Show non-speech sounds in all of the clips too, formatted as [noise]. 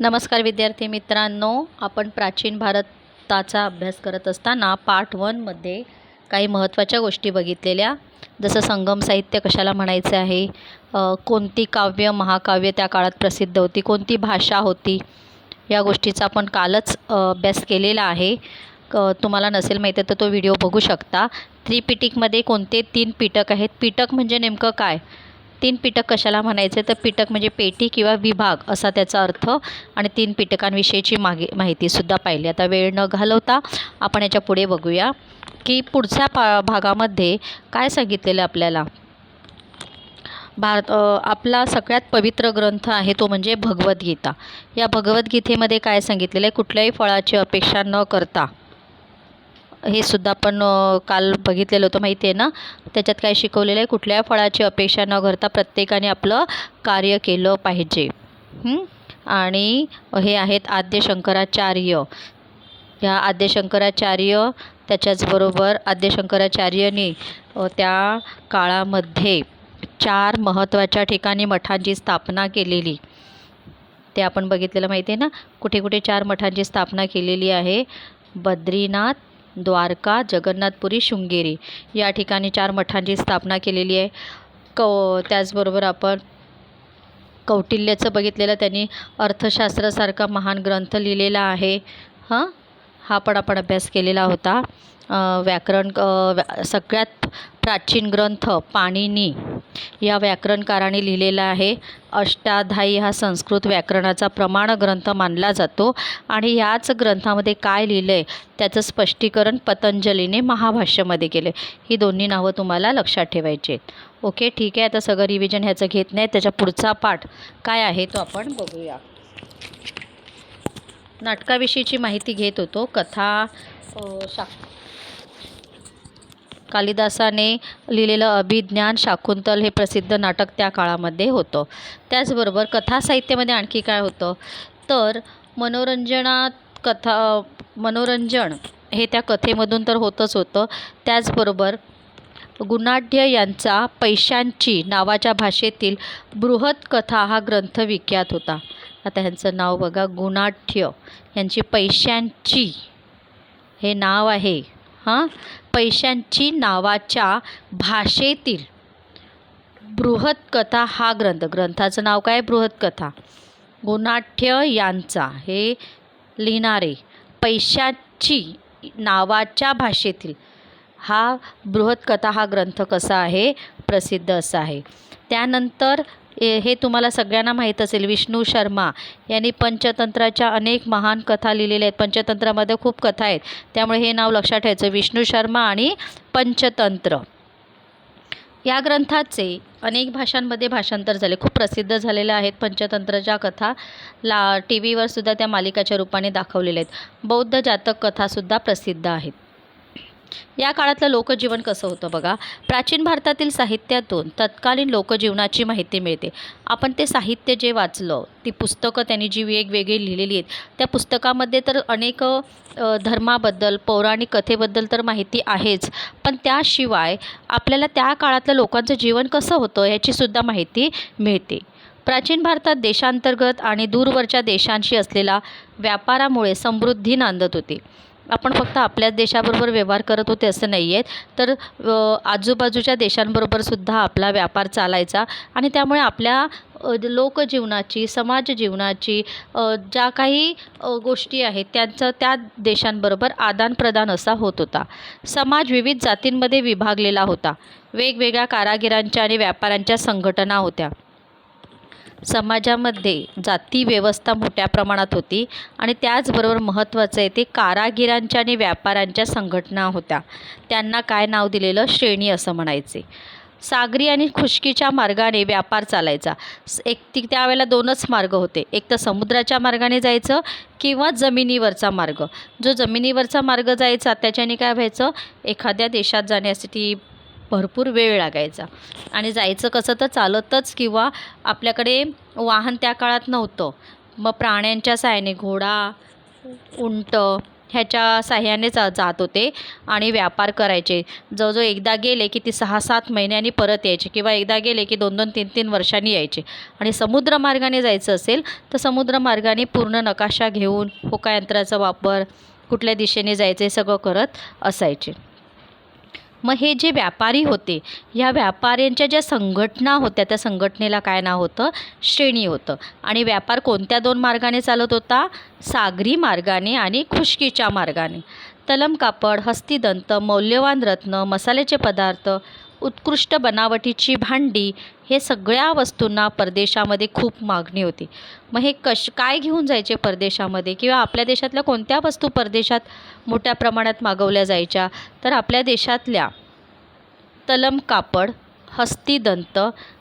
नमस्कार विद्यार्थी मित्रांनो आपण प्राचीन भारताचा अभ्यास करत असताना पार्ट वनमध्ये काही महत्त्वाच्या गोष्टी बघितलेल्या. जसं संगम साहित्य कशाला म्हणायचं आहे? कोणती काव्य महाकाव्य त्या काळात प्रसिद्ध होती? कोणती भाषा होती? या गोष्टीचा आपण कालच अभ्यास केलेला आहे. तुम्हाला नसेल माहीत आहे तर तो व्हिडिओ बघू शकता. त्रिपिटिकमध्ये कोणते तीन पिटक आहेत? पिटक म्हणजे नेमकं काय? तीन पिटक कशाला म्हणायचे? तर पिटक म्हणजे पेटी किंवा विभाग असा त्याचा अर्थ. आणि तीन पिटकांविषयीची मागे माहितीसुद्धा पाहिली. आता वेळ न घालवता आपण याच्यापुढे बघूया. की पुढच्या पा भागामध्ये काय सांगितलेलं आपल्याला? भारत आपला सगळ्यात पवित्र ग्रंथ आहे तो म्हणजे भगवद्गीता. या भगवद्गीतेमध्ये काय सांगितलेलं आहे? कुठल्याही फळाची अपेक्षा न करता. हे सुद्धा आपण काल बघितलेलं होतं माहिती आहे ना? त्याच्यात काय शिकवलेलं आहे कुठल्याही फळाची अपेक्षा न करता प्रत्येकाने आपलं कार्य केलं पाहिजे. आणि हे आहेत आद्य शंकराचार्य. ह्या आद्य शंकराचार्य त्याच्याचबरोबर आद्य शंकराचार्यनी त्या काळामध्ये चार महत्त्वाच्या ठिकाणी मठांची स्थापना केलेली. ते आपण बघितलेलं माहिती आहे ना? कुठे कुठे चार मठांची स्थापना केलेली आहे? बद्रीनाथ द्वारका जगन्नाथपुरी शृंगेरी. या ठिकाणी चार मठांची स्थापना केलेली आहे. कौ त्याचबरोबर आपण कौटिल्याचं बघितलेलं त्यांनी अर्थशास्त्रासारखा महान ग्रंथ लिहिलेला आहे. हां? हा पण आपण अभ्यास केलेला होता. व्याकरण व्या सगळ्यात प्राचीन ग्रंथ पाणिनी या व्याकरणकाराने लिहिलेला आहे. अष्टाध्यायी हा संस्कृत व्याकरणाचा प्रमाण ग्रंथ मानला जातो आणि ह्याच ग्रंथामध्ये काय लिहिलं आहे त्याचं स्पष्टीकरण पतंजलीने महाभाष्यामध्ये केलं ही दोन्ही नावं तुम्हाला लक्षात ठेवायची आहेत. ओके ठीक आहे. आता सगळं रिव्हिजन ह्याचं घेत नाही. त्याच्या पुढचा पाठ काय आहे तो आपण बघूया. नाटकाविषयीची माहिती घेत होतो. कथा शा कालिदासाने लिहिलेलं अभिज्ञान शाकुंतल हे प्रसिद्ध नाटक त्या काळामध्ये होतं. त्याचबरोबर कथा साहित्यामध्ये आणखी काय होतं? तर मनोरंजनात कथा मनोरंजन हे त्या कथेमधून तर होतच होतं. त्याचबरोबर गुणाढ्य यांचा पैशांची नावाच्या भाषेतील बृहत कथा हा ग्रंथ विख्यात होता. आता ह्यांचं नाव बघा गुणाढ्य ह्यांची पैशांची हे नाव आहे हां? पैशांची नावाच्या भाषेतील बृहत कथा हा ग्रंथ. ग्रंथाचं नाव काय? बृहत कथा गुणाढ्य यांचा. हे लिहिणारे पैशाची नावाच्या भाषेतील हा बृहत कथा हा ग्रंथ कसा आहे? प्रसिद्ध असा आहे. त्यानंतर ए- हे तुम्हाला सगळ्यांना माहीत असेल. विष्णू शर्मा यांनी पंचतंत्राच्या अनेक महान कथा लिहिलेल्या आहेत. पंचतंत्रामध्ये खूप कथा आहेत. त्यामुळे हे नाव लक्षात ठेवायचं. विष्णू शर्मा आणि पंचतंत्र. या ग्रंथाचे अनेक भाषांमध्ये भाषांतर झाले. खूप प्रसिद्ध झालेल्या आहेत पंचतंत्रच्या कथा. ला टी व्हीवर सुद्धा त्या मालिकाच्या रूपाने दाखवलेल्या आहेत. बौद्ध जातक कथासुद्धा प्रसिद्ध आहेत. या काळातलं लोकजीवन कसं होतं बघा? प्राचीन भारतातील साहित्यातून तत्कालीन लोकजीवनाची माहिती मिळते. आपण ते साहित्य जे वाचलं ती पुस्तकं त्यांनी जी वेगवेगळी लिहिलेली आहेत त्या पुस्तकामध्ये तर अनेक धर्माबद्दल पौराणिक कथेबद्दल तर माहिती आहेच. पण त्याशिवाय आपल्याला त्या काळातलं लोकांचं जीवन कसं होतं याचीसुद्धा माहिती मिळते. प्राचीन भारतात देशांतर्गत आणि दूरवरच्या देशांशी असलेला व्यापारामुळे समृद्धी नांदत होती. आपण फक्त आपल्याच देशाबरोबर व्यवहार करत होते असं नाही आहेत तर आजूबाजूच्या देशांबरोबरसुद्धा आपला व्यापार चालायचा आणि त्यामुळे आपल्या लोकजीवनाची समाज जीवनाची ज्या काही गोष्टी आहेत त्यांचं त्या देशांबरोबर आदानप्रदान असा होत होता. समाज विविध जातींमध्ये विभागलेला होता. वेगवेगळ्या कारागिरांच्या आणि व्यापाऱ्यांच्या संघटना होत्या. समाजामध्ये जाती व्यवस्था मोठ्या प्रमाणात होती आणि त्याचबरोबर महत्त्वाचं आहे ते कारागिरांच्या आणि व्यापाऱ्यांच्या संघटना होत्या. त्यांना काय नाव दिलेलं? श्रेणी असं म्हणायचे. सागरी आणि खुशकीच्या मार्गाने व्यापार चालायचा. एक ती त्यावेळेला दोनच मार्ग होते. एक तर समुद्राच्या मार्गाने जायचं किंवा जमिनीवरचा मार्ग. जो जमिनीवरचा मार्ग जायचा त्याच्याने काय व्हायचं? एखाद्या देशात जाण्यासाठी भरपूर वेळ लागायचा. आणि जायचं कसं तर चालतच किंवा आपल्याकडे वाहन त्या काळात नव्हतं. मग प्राण्यांच्या साहाय्याने घोडा उंट ह्याच्या साह्याने जा जात होते आणि व्यापार करायचे. जवळजवळ एकदा गेले की ते सहा सात महिन्यांनी परत यायचे किंवा एकदा गेले की दोन दोन तीन तीन वर्षांनी यायचे. आणि समुद्रमार्गाने जायचं असेल तर समुद्रमार्गाने पूर्ण नकाशा घेऊन होकायंत्राचा वापर कुठल्या दिशेने जायचे सगळं करत असायचे. मग हे जे व्यापारी होते ह्या व्यापाऱ्यांच्या ज्या संघटना होत्या त्या संघटनेला काय नाव होतं? श्रेणी होतं. आणि व्यापार कोणत्या दोन मार्गाने चालत होता? सागरी मार्गाने आणि खुशकीच्या मार्गाने. तलम कापड हस्तिदंत मौल्यवान रत्न मसाल्याचे पदार्थ उत्कृष्ट बनावटीची भांडी हे सगळ्या वस्तूंना परदेशामध्ये खूप मागणी होती. मग हे कश काय घेऊन जायचे परदेशामध्ये? किंवा आपल्या देशातल्या कोणत्या वस्तू परदेशात मोठ्या प्रमाणात मागवल्या जायच्या? तर आपल्या देशातल्या तलम कापड हस्तिदंत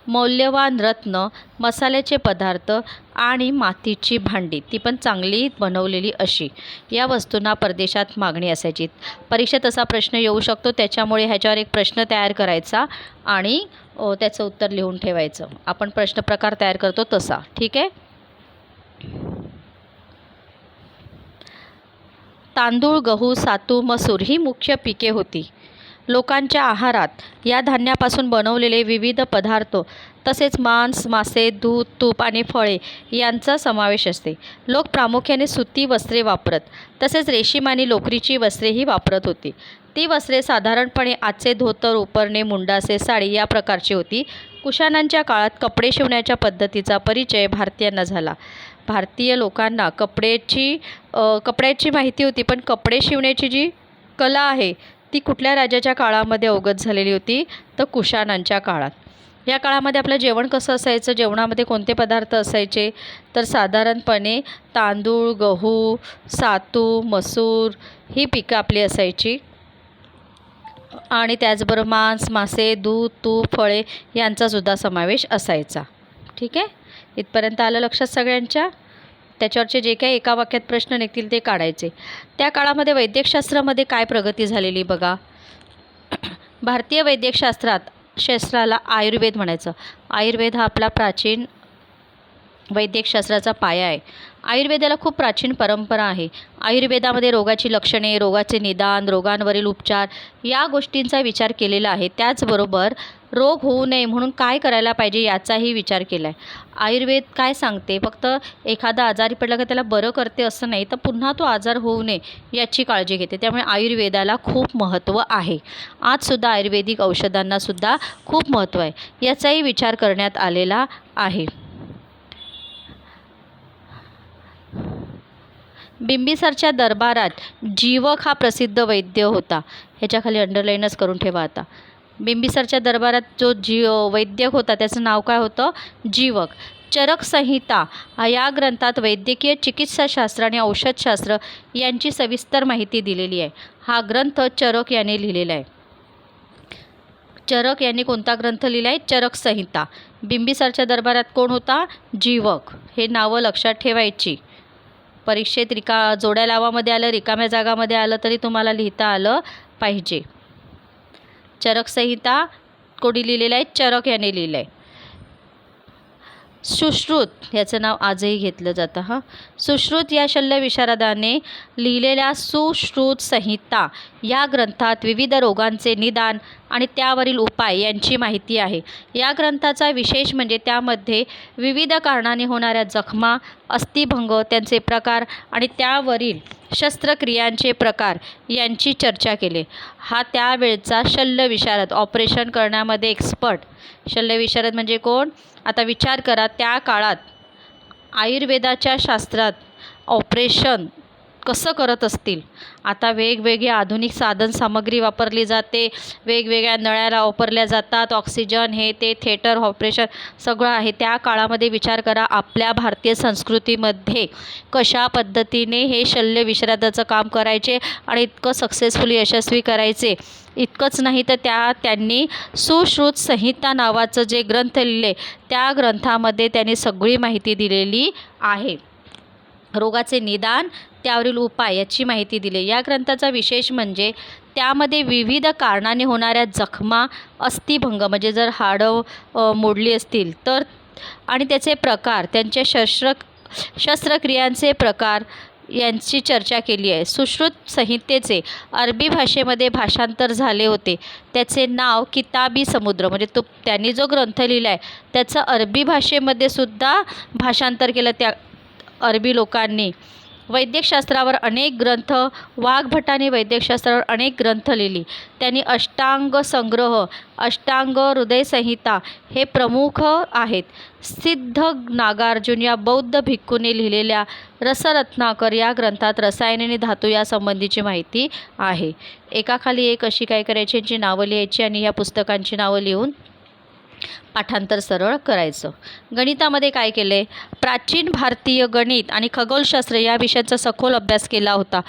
मौल्यवान रत्न मसाल्याचे पदार्थ आणि मातीची भांडी. ती पण चांगली बनवलेली अशी. या वस्तूंना परदेशात मागणी असायची. परीक्षेत असा प्रश्न येऊ शकतो. त्याच्यामुळे ह्याच्यावर एक प्रश्न तयार करायचा आणि त्याचं उत्तर लिहून ठेवायचं. आपण प्रश्न प्रकार तयार करतो तसा. ठीक आहे? तांदूळ गहू सातू मसूर ही मुख्य पिके होती. लोकांच्या आहारात या धान्यापासून बनवलेले विविध पदार्थ तसेच मांस मासे दूध तूप आणि फळे यांचा समावेश असते. लोक प्रामुख्याने सुती वस्त्रे वापरत तसेच रेशीम आणि लोकरीची वस्त्रेही वापरत होती. ती वस्त्रे साधारणपणे आजचे धोतर उपरणे मुंडासे साडी या प्रकारची होती. कुशाणांच्या काळात कपडे शिवण्याच्या पद्धतीचा परिचय भारतीयांना झाला. भारतीय लोकांना कपड्याची कपड्याची माहिती होती पण कपडे शिवण्याची जी कला आहे ती कुठल्या राजाच्या काळामध्ये अवगत झालेली होती? तर कुशाणांच्या काळात. या काळामध्ये आपलं जेवण कसं असायचं? जेवणामध्ये कोणते पदार्थ असायचे? तर साधारणपणे तांदूळ गहू सातू मसूर ही पिकं आपली असायची. आणि त्याचबरोबर मांस मासे दूध तूप फळे यांचासुद्धा समावेश असायचा. ठीक आहे? इथपर्यंत आलं लक्षात सगळ्यांच्या? त्याच्यावरचे जे काही एका वाक्यात प्रश्न निघतील ते काढायचे. त्या काळामध्ये वैद्यकशास्त्रामध्ये काय प्रगती झालेली बघा? भारतीय वैद्यकशास्त्रात शास्त्राला आयुर्वेद म्हणायचं. आयुर्वेद हा आपला प्राचीन वैद्यकशास्त्राचा पाया आहे. आयुर्वेदाला खूप प्राचीन परंपरा आहे. आयुर्वेदामध्ये रोगाची लक्षणे रोगाचे निदान रोगांवरील उपचार या गोष्टींचा विचार केलेला आहे. त्याचबरोबर रोग होऊ नये म्हणून काय करायला पाहिजे याचाही विचार केला आहे आयुर्वेद काय सांगते? फक्त एखादा आजारी पडला का त्याला बरं करते असं नाही तर पुन्हा तो आजार होऊ नये याची काळजी घेते. त्यामुळे आयुर्वेदाला खूप महत्त्व आहे. आजसुद्धा आयुर्वेदिक औषधांनासुद्धा खूप महत्त्व आहे. याचाही विचार करण्यात आलेला आहे. बिंबिसारच्या दरबारात जीवक हा प्रसिद्ध वैद्य होता. ह्याच्याखाली अंडरलाईनच करून ठेवा आता. बिंबिसारच्या दरबारात जो जी वैद्यक होता त्याचं नाव काय होतं? जीवक. चरक संहिता या ग्रंथात वैद्यकीय चिकित्साशास्त्र आणि औषधशास्त्र यांची सविस्तर माहिती दिलेली आहे. हा ग्रंथ चरक याने लिहिलेला आहे. चरक यांनी कोणता ग्रंथ लिहिला आहे? चरक संहिता. बिंबिसारच्या दरबारात कोण होता? जीवक. हे नावं लक्षात ठेवायची. परीक्षेत रिका जोड्या लावामध्ये आलं रिकाम्या जागामध्ये आलं तरी तुम्हाला लिहिता आलं पाहिजे. चरक संहिता कोणी लिहिलेलं आहे? चरक याने लिहिलं आहे सुश्रुत याचं नाव आजही घेतलं जातं हां. सुश्रुत या शल्य विशारदाने लिहिलेल्या सुश्रुत संहिता या ग्रंथात विविध रोगांचे निदान आणि त्यावरील उपाय यांची माहिती आहे. या ग्रंथाचा विशेष म्हणजे त्यामध्ये विविध कारणाने होणाऱ्या जखमा अस्थिभंग त्यांचे प्रकार आणि त्यावरील शस्त्रक्रियांचे प्रकार यांची चर्चा केली. हा त्यावेळचा शल्य विशारद ऑपरेशन करण्यामध्ये एक्सपर्ट. शल्य विशारद म्हणजे कोण? आता विचार करा त्या काळात आयुर्वेदाच्या शास्त्रात ऑपरेशन कसं करत असतील? आता वेगवेगळी आधुनिक साधनसामग्री वापरली जाते वेगवेगळ्या नळ्याला वापरल्या जातात ऑक्सिजन हे ते थेटर ऑपरेशन सगळं आहे. त्या काळामध्ये विचार करा आपल्या भारतीय संस्कृतीमध्ये कशा पद्धतीने हे शल्य विशारदाचं काम करायचे आणि इतकं सक्सेसफुली यशस्वी करायचे? इतकंच नाही तर त्या त्यांनी सुश्रुत संहिता नावाचं जे ग्रंथ लिहिले त्या ग्रंथामध्ये त्यांनी सगळी माहिती दिलेली आहे. रोगाचे निदान त्यावरील उपाय याची माहिती दिली. या ग्रंथाचा विशेष म्हणजे त्यामध्ये विविध कारणाने होणाऱ्या जखमा अस्थिभंग म्हणजे जर हाडं मोडली असतील तर आणि त्याचे प्रकार त्यांचे शस्त्र शस्त्रक्रियांचे प्रकार यांची चर्चा केली आहे. सुश्रुत संहितेचे अरबी भाषेमध्ये भाषांतर झाले होते. त्याचे नाव किताबी समुद्र म्हणजे तो त्यांनी जो ग्रंथ लिहिला आहे त्याचं अरबी भाषेमध्ये सुद्धा भाषांतर केलं त्या अरबी लोकांनी. वैद्यकशास्त्रावर अनेक ग्रंथ वाघभटाने वैद्यकशास्त्रावर अनेक ग्रंथ लिहिली. त्यांनी अष्टांग संग्रह अष्टांग हृदयसंहिता हे प्रमुख आहेत. सिद्ध नागार्जुन या बौद्ध भिक्खूने लिहिलेल्या रसरत्नाकर या ग्रंथात रसायने आणि धातू यासंबंधीची माहिती आहे. एकाखाली एक अशी काय करायची? यांची नावं लिहायची आणि या पुस्तकांची नावं लिहून पाठांतर सरळ करायचं. गणितामध्ये काय केलं? आहे प्राचीन भारतीय गणित आणि खगोलशास्त्र या विषयांचा सखोल अभ्यास केला होता.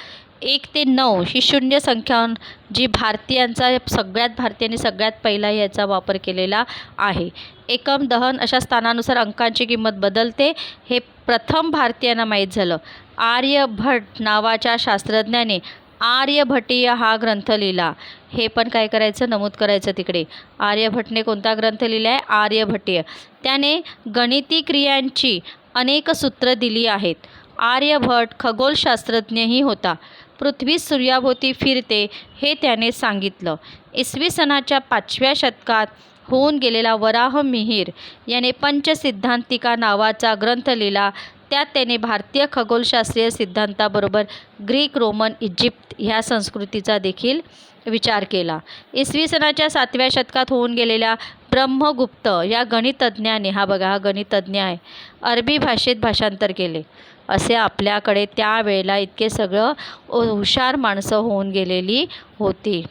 एक ते नऊ ही शून्य संख्या जी भारतीयांचा सगळ्यात भारतीयांनी सगळ्यात पहिला याचा वापर केलेला आहे. एकम दहन अशा स्थानानुसार अंकांची किंमत बदलते. हे प्रथम भारतीयांना माहीत झालं. आर्यभट नावाच्या शास्त्रज्ञाने आर्यभटीय हा ग्रंथ लिहिला. हे पण काय करायचं? नमूद करायचं तिकडे. आर्यभटने कोणता ग्रंथ लिहिला आहे? आर्यभटीय त्याने गणिती क्रियांची अनेक सूत्र दिली आहेत. आर्यभट खगोलशास्त्रज्ञही होता. पृथ्वी सूर्याभोवती फिरते हे त्याने सांगितलं. इसवी सनाच्या पाचव्या शतकात होऊन गेलेला वराह मिहीर याने पंचसिद्धांतिका नावाचा ग्रंथ लिहिला. त्यात त्याने भारतीय खगोलशास्त्रीय सिद्धांताबरोबर ग्रीक रोमन इजिप्त ह्या संस्कृतीचा देखील विचार केला. इसवी सनाच्या सातव्या शतकात होऊन गेलेल्या ब्रह्मगुप्त या गणितज्ञाने हा बघा हा गणितज्ञ आहे अरबी भाषेत भाषांतर केले. असे आपल्याकडे त्यावेळेला इतके सगळं हुशार माणसं होऊन गेलेली होती.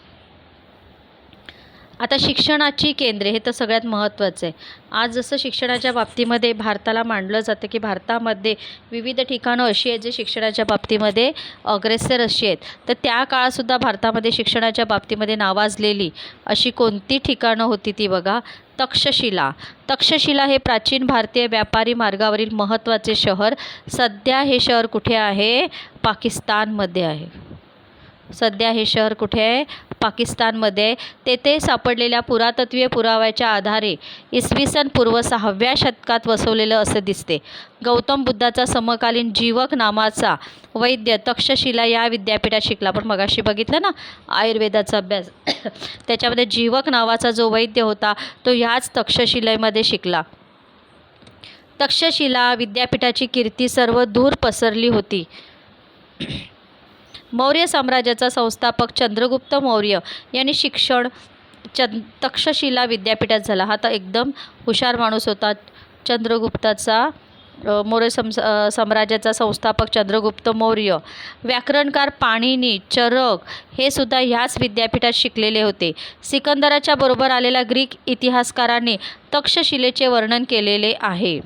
आता शिक्षणाची केंद्रे हे तर सगळ्यात महत्त्वाचं. आहे आज जसं शिक्षणाच्या बाबतीमध्ये भारताला मांडलं जातं की भारतामध्ये विविध ठिकाणं अशी आहेत जे शिक्षणाच्या बाबतीमध्ये अग्रेसर अशी आहेत. तर त्या काळातसुद्धा भारतामध्ये शिक्षणाच्या बाबतीमध्ये नावाजलेली अशी कोणती ठिकाणं होती ती बघा. तक्षशिला. तक्षशिला हे प्राचीन भारतीय व्यापारी मार्गावरील महत्त्वाचे शहर. सध्या हे शहर कुठे आहे? पाकिस्तानमध्ये आहे. सध्या हे शहर कुठे आहे? पाकिस्तानमध्ये तेथे सापडलेल्या पुरातत्त्वीय पुराव्याच्या आधारे इसवी सन पूर्व सहाव्या शतकात वसवलेलं असं दिसते. गौतम बुद्धाचा समकालीन जीवक नामाचा वैद्य तक्षशिला या विद्यापीठात शिकला. पण मगाशी बघितलं ना आयुर्वेदाचा अभ्यास. [coughs] त्याच्यामध्ये जीवक नावाचा जो वैद्य होता तो ह्याच तक्षशिलेमध्ये शिकला. तक्षशिला विद्यापीठाची कीर्ती सर्व दूर पसरली होती. मौर्य साम्राज्याचा संस्थापक चंद्रगुप्त मौर्य यांनी शिक्षण चंद तक्षशिला विद्यापीठात झाला. हा तर एकदम हुशार माणूस होता. चंद्रगुप्ताचा मौर्य सम साम्राज्याचा संस्थापक चंद्रगुप्त मौर्य व्याकरणकार पाणिनी चरक हे सुद्धा ह्याच विद्यापीठात शिकलेले होते. सिकंदराच्या बरोबर आलेल्या ग्रीक इतिहासकारांनी तक्षशिलेचे वर्णन केलेले आहे.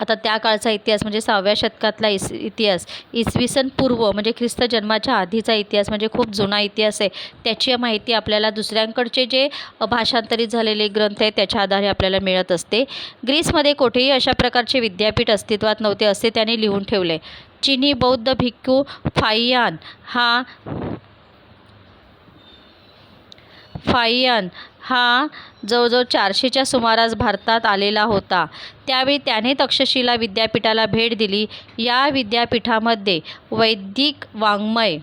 आता त्या काळचा इतिहास म्हणजे सहाव्या शतकातला इस इतिहास. इसवी सन पूर्व म्हणजे ख्रिस्त जन्माच्या आधीचा इतिहास म्हणजे खूप जुना इतिहास आहे. त्याची माहिती आपल्याला दुसऱ्यांकडचे जे भाषांतरित झालेले ग्रंथ आहेत त्याच्या आधारे आपल्याला मिळत असते. ग्रीसमध्ये कोठेही अशा प्रकारचे विद्यापीठ अस्तित्वात नव्हते असे त्याने लिहून ठेवले. चिनी बौद्ध भिक्खू फाइयान हा फाइयान हा जवळजवळ चारशेच्या सुमारास भारतात आलेला होता. त्यावेळी त्याने तक्षशिला विद्यापीठाला भेट दिली. या विद्यापीठामध्ये वैदिक वाङ्मय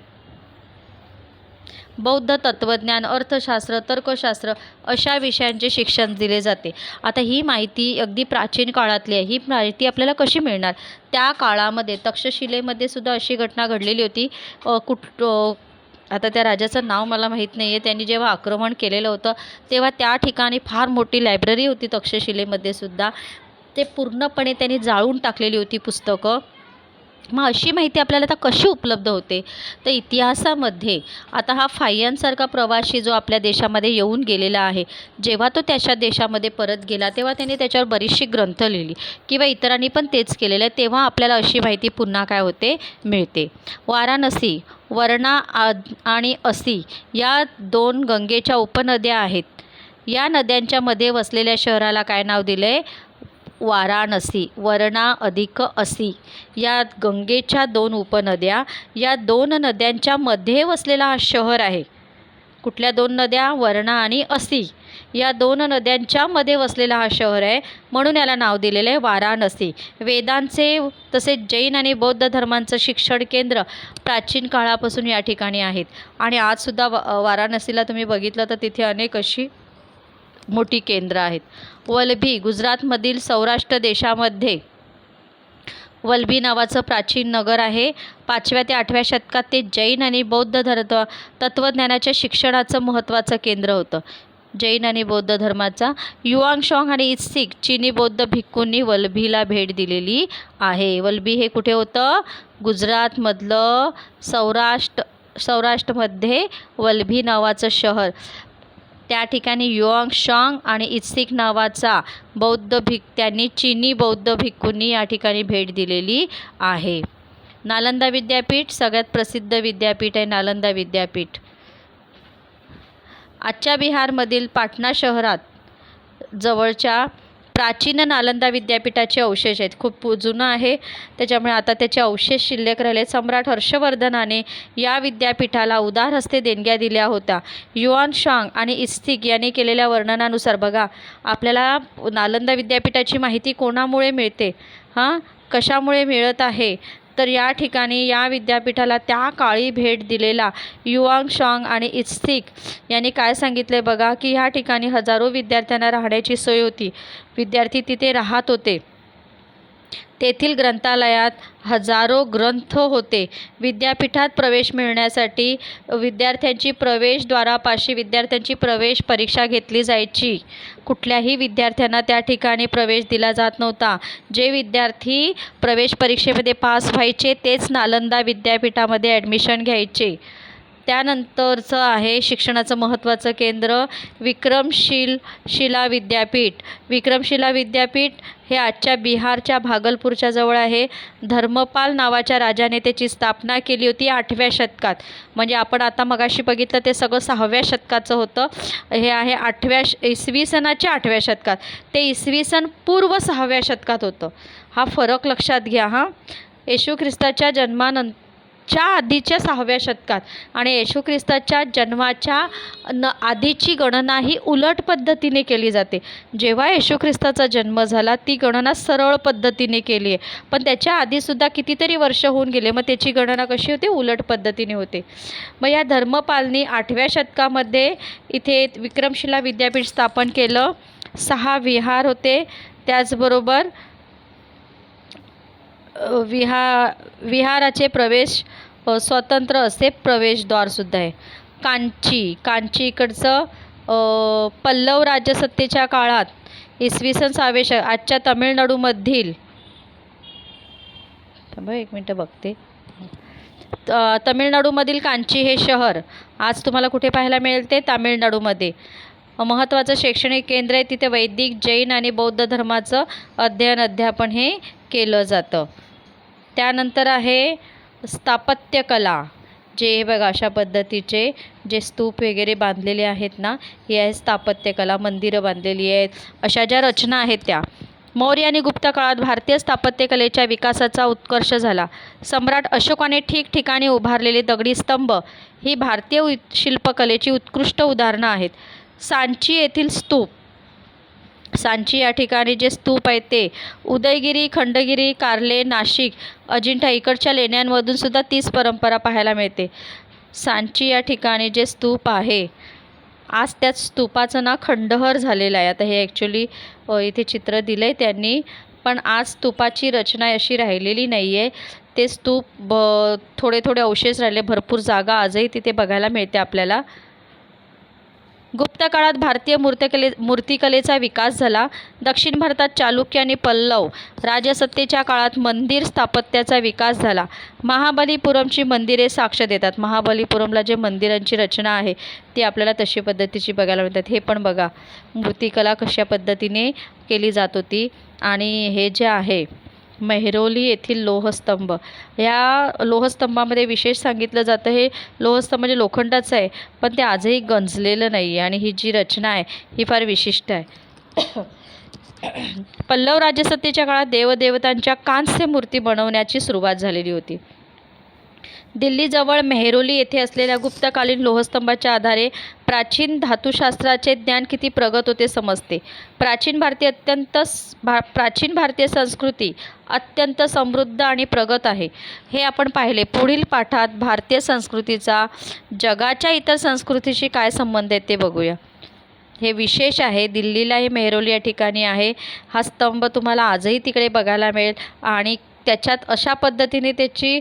बौद्ध तत्त्वज्ञान अर्थशास्त्र तर्कशास्त्र अशा विषयांचे शिक्षण दिले जाते. आता ही माहिती अगदी प्राचीन काळातली आहे. ही माहिती आपल्याला कशी मिळणार? त्या काळामध्ये तक्षशिलेमध्ये सुद्धा अशी घटना घडलेली होती. अ, कुठ आता त्या राजाचं नाव मला माहीत नाही आहे त्यांनी जेव्हा आक्रमण केलेलं होतं तेव्हा त्या ठिकाणी फार मोठी लायब्ररी होती तक्षशिलेमध्ये सुद्धा. ते पूर्णपणे त्यांनी जाळून टाकलेली होती पुस्तकं. मग अशी माहिती आपल्याला आता कशी उपलब्ध होते? तर इतिहासामध्ये आता हा फाय्यांसारखा प्रवासी जो आपल्या देशामध्ये येऊन गेलेला आहे जेव्हा तो त्याच्या देशामध्ये परत गेला तेव्हा त्याने त्याच्यावर बरीचशी ग्रंथ लिहिली किंवा इतरांनी पण तेच केलेलं आहे तेव्हा आपल्याला अशी माहिती पुन्हा काय होते? मिळते. वाराणसी वर्णा आद आणि असी या दोन गंगेच्या उपनद्या आहेत. या नद्यांच्या मध्ये वसलेल्या शहराला काय नाव दिलं आहे वाराणसी वरणा अधिक असी. या गंगेच्या दोन उपनद्या या दोन नद्यांच्या मध्ये वसलेला हा शहर आहे. कुठल्या दोन नद्या? वरणा आणि असी. या दोन नद्यांच्या मध्ये वसलेला हा शहर आहे म्हणून याला नाव दिलेलं आहे वाराणसी वेदांचे तसेच जैन आणि बौद्ध धर्मांचं शिक्षण केंद्र प्राचीन काळापासून या ठिकाणी आहेत. आणि आजसुद्धा व वाराणसीला तुम्ही बघितलं तर तिथे अनेक अशी मोठी केंद्र आहेत. वल्भी गुजरातमधील सौराष्ट्र देशामध्ये. वल्भी नावाचं प्राचीन नगर आहे. पाचव्या ते आठव्या शतकात ते जैन आणि बौद्ध धर्म तत्त्वज्ञानाच्या शिक्षणाचं महत्त्वाचं केंद्र होतं. जैन आणि बौद्ध धर्माचा युआंगशॉंग आणि इत्सिक चिनी बौद्ध भिक्खूंनी वल्भीला भेट दिलेली आहे. वल्भी हे कुठे होतं? गुजरातमधलं सौराष्ट्र सौराष्ट्रमध्ये वल्भी नावाचं शहर. त्या ठिकाणी युआंगशॉंग आणि इत्सिक नावाचा बौद्ध भिक त्यांनी चिनी बौद्ध भिक्खूंनी या ठिकाणी भेट दिलेली आहे. नालंदा विद्यापीठ सगळ्यात प्रसिद्ध विद्यापीठ आहे नालंदा विद्यापीठ. आजच्या बिहारमधील पाटणा शहरात जवळच्या प्राचीन नालंदा विद्यापीठाचे अवशेष आहेत. खूप जुनं आहे. त्याच्यामुळे आता त्याचे अवशेष शिल्लक राहिले. सम्राट हर्षवर्धनाने या विद्यापीठाला उदार हस्ते देणग्या दिल्या होत्या. युआन शांग आणि इस्तिक यांनी केलेल्या वर्णनानुसार बघा आपल्याला नालंदा विद्यापीठाची माहिती कोणामुळे मिळते? हां? कशामुळे मिळत आहे? तर या ठिकाणी या विद्यापीठाला त्या काळी भेट दिलेला युआंग शॉंग आणि इत्सिक यांनी काय सांगितले बघा की ह्या ठिकाणी हजारो विद्यार्थ्यांना राहण्याची सोय होती. विद्यार्थी तिथे राहत होते. तेथील ग्रंथालयात हजारो ग्रंथ होते. विद्यापीठात प्रवेश मिळण्यासाठी विद्यार्थ्यांची प्रवेशद्वारापाशी विद्यार्थ्यांची प्रवेश परीक्षा घेतली जायची. कुठल्याही विद्यार्थ्यांना त्या ठिकाणी प्रवेश दिला जात नव्हता. जे विद्यार्थी प्रवेश परीक्षेमध्ये पास व्हायचे तेच नालंदा विद्यापीठामध्ये ॲडमिशन घ्यायचे. त्यानंतरचं आहे शिक्षणाचं महत्त्वाचं केंद्र विक्रमशील शिला विद्यापीठ. विक्रमशिला विद्यापीठ हे आजच्या बिहारच्या भागलपूरच्या जवळ आहे. धर्मपाल नावाच्या राजाने त्याची स्थापना केली होती आठव्या शतकात. म्हणजे आपण आता मगाशी बघितलं ते सगळं सहाव्या शतकाचं होतं. हे आहे आठव्या श इसवी सनाच्या आठव्या शतकात. ते इसवी सन पूर्व सहाव्या शतकात होतं. हा फरक लक्षात घ्या हां. येशू ख्रिस्ताच्या जन्मानंतर च्या आधीच्या सहाव्या शतकात. आणि येशू ख्रिस्ताच्या जन्माच्या न आधीची गणना ही उलट पद्धतीने केली जाते. जेव्हा येशू ख्रिस्ताचा जन्म झाला ती गणना सरळ पद्धतीने केली आहे. पण त्याच्या आधीसुद्धा कितीतरी वर्ष होऊन गेले मग त्याची गणना कशी होते? उलट पद्धतीने होते. मग या धर्मपालनी आठव्या शतकामध्ये इथे विक्रमशिला विद्यापीठ स्थापन केलं. सहा विहार होते. त्याचबरोबर विहा विहाराचे प्रवेश स्वतंत्र असे प्रवेशद्वारसुद्धा आहे. कांची कांची इकडचं पल्लव राजसत्तेच्या काळात इसवी सन सहावे श आजच्या तमिळनाडूमधील थांबा एक मिनटं बघते. तमिळनाडूमधील कांची हे शहर आज तुम्हाला कुठे पाहायला मिळेल ते तामिळनाडूमध्ये. महत्त्वाचं शैक्षणिक केंद्र आहे तिथे वैदिक जैन आणि बौद्ध धर्माचं अध्ययन अध्यापन हे केलं जातं. त्यानंतर आहे स्थापत्यकला जे हे बघा अशा पद्धतीचे जे स्तूप वगैरे बांधलेले आहेत ना हे आहे स्थापत्यकला मंदिरं बांधलेली आहेत अशा ज्या रचना आहेत त्या. मौर्य आणि गुप्त काळात भारतीय स्थापत्यकलेच्या विकासाचा उत्कर्ष झाला. सम्राट अशोकाने ठिकठिकाणी उभारलेले दगडी स्तंभ ही भारतीय शिल्पकलेची उत्कृष्ट उदाहरणं आहेत. सांची येथील स्तूप सांची या ठिकाणी जे स्तूप आहेत ते. उदयगिरी खंडगिरी कार्ले नाशिक अजिंठा इकडच्या लेण्यांमधून सुद्धा तीच परंपरा पाहायला मिळते. सांची या ठिकाणी जे स्तूप आहे आज त्या स्तूपाचं ना खंडहर झालेलं आहे. आता हे ॲक्च्युली इथे चित्र दिलं आहे त्यांनी पण आज स्तूपाची रचना अशी राहिलेली नाही आहे ते स्तूप ब थोडे थोडे अवशेष राहिले भरपूर जागा आजही तिथे बघायला मिळते आपल्याला. गुप्त काळात भारतीय मूर्तिकले मूर्तिकलेचा विकास झाला. दक्षिण भारतात चालुक्य आणि पल्लव राजसत्तेच्या काळात मंदिर स्थापत्याचा विकास झाला. महाबलीपुरमची मंदिरे साक्ष देतात. महाबलीपुरमला जे मंदिरांची रचना आहे ती आपल्याला तशी पद्धतीची बघायला मिळतात. हे पण बघा. मूर्तिकला कशा पद्धतीने केली जात होती आणि हे जे आहे मेहरोली येथील लोहस्तंभ. ह्या लोहस्तंभामध्ये विशेष सांगितलं जातं हे लोहस्तंभ म्हणजे लोखंडाचं आहे पण ते आजही गंजलेलं नाही आहे आणि ही जी रचना आहे ही फार विशिष्ट आहे. पल्लव राजसत्तेच्या काळात देवदेवतांच्या कांस्य मूर्ती बनवण्याची सुरुवात झालेली होती. दिल्लीजवळ मेहरोली येथे असलेल्या गुप्तकालीन लोहस्तंभाच्या आधारे प्राचीन धातुशास्त्राचे ज्ञान किती प्रगत होते समजते. प्राचीन भारतीय अत्यंत स- भा प्राचीन भारतीय संस्कृती अत्यंत समृद्ध आणि प्रगत आहे. हे आपण पाहिले. पुढील पाठात भारतीय संस्कृतीचा जगाच्या इतर संस्कृतीशी काय संबंध आहे ते बघूया. हे विशेष आहे. दिल्लीला हे मेहरोली या ठिकाणी आहे. हा स्तंभ तुम्हाला आजही तिकडे बघायला मिळेल. आणि त्याच्यात अशा पद्धतीने त्याची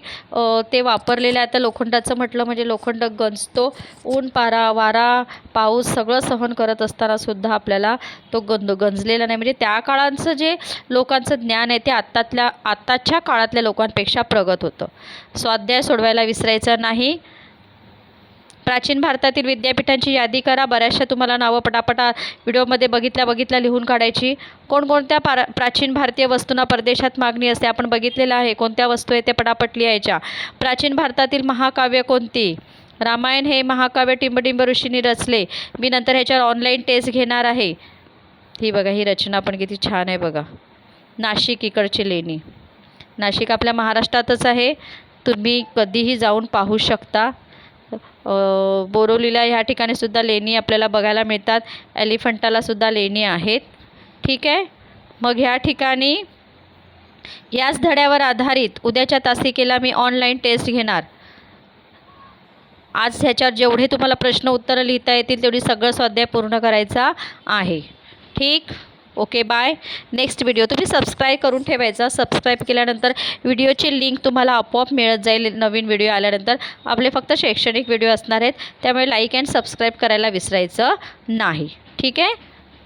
ते वापरलेलं आहे. आता लोखंडाचं म्हटलं म्हणजे लोखंड गंजतो ऊन पारा वारा पाऊस सगळं सहन करत असतानासुद्धा आपल्याला तो गंज गंजलेला नाही. म्हणजे त्या काळांचं जे लोकांचं ज्ञान आहे ते आत्तातल्या आत्ताच्या काळातल्या लोकांपेक्षा प्रगत होतं. स्वाध्याय सोडवायला विसरायचा नाही. प्राचीन भारतातील विद्यापीठांची यादी करा. बऱ्याचशा तुम्हाला नावं पटापटा व्हिडिओमध्ये बघितल्या बघितल्या लिहून काढायची. कोणकोणत्या पारा प्राचीन भारतीय वस्तूंना परदेशात मागणी असते? आपण बघितलेलं आहे. कोणत्या वस्तू आहे ते पटापट लिहायच्या? प्राचीन भारतातील महाकाव्य कोणती? रामायण हे महाकाव्य टिंबटिंब ऋषींनी रचले. मी नंतर ह्याच्यावर ऑनलाईन टेस्ट घेणार आहे. ही बघा ही रचना पण किती छान आहे बघा. नाशिक इकडची लेणी. नाशिक आपल्या महाराष्ट्रातच आहे. तुम्ही कधीही जाऊन पाहू शकता. बोरोलीला ह्या ठिकाणी सुद्धा लेणी आपल्याला बघायला मिळतात. एलिफंटाला सुद्धा लेणी आहेत. ठीक आहे? मग ह्या ठिकाणी याच धड्यावर आधारित उद्याच्या तासिकेला मी ऑनलाईन टेस्ट घेणार. आज ह्याच्यावर जेवढे तुम्हाला प्रश्न उत्तरं लिहिता येतील तेवढी सगळं स्वाध्याय पूर्ण करायचा आहे. ठीक? ओके बाय नेक्स्ट व्हिडिओ तुम्ही सबस्क्राईब करून ठेवायचा. सबस्क्राईब केल्यानंतर व्हिडिओची लिंक तुम्हाला आपोआप मिळत जाईल नवीन व्हिडिओ आल्यानंतर. आपले फक्त शैक्षणिक व्हिडिओ असणार आहेत. त्यामुळे लाईक अँड सबस्क्राईब करायला विसरायचं नाही. ठीक आहे?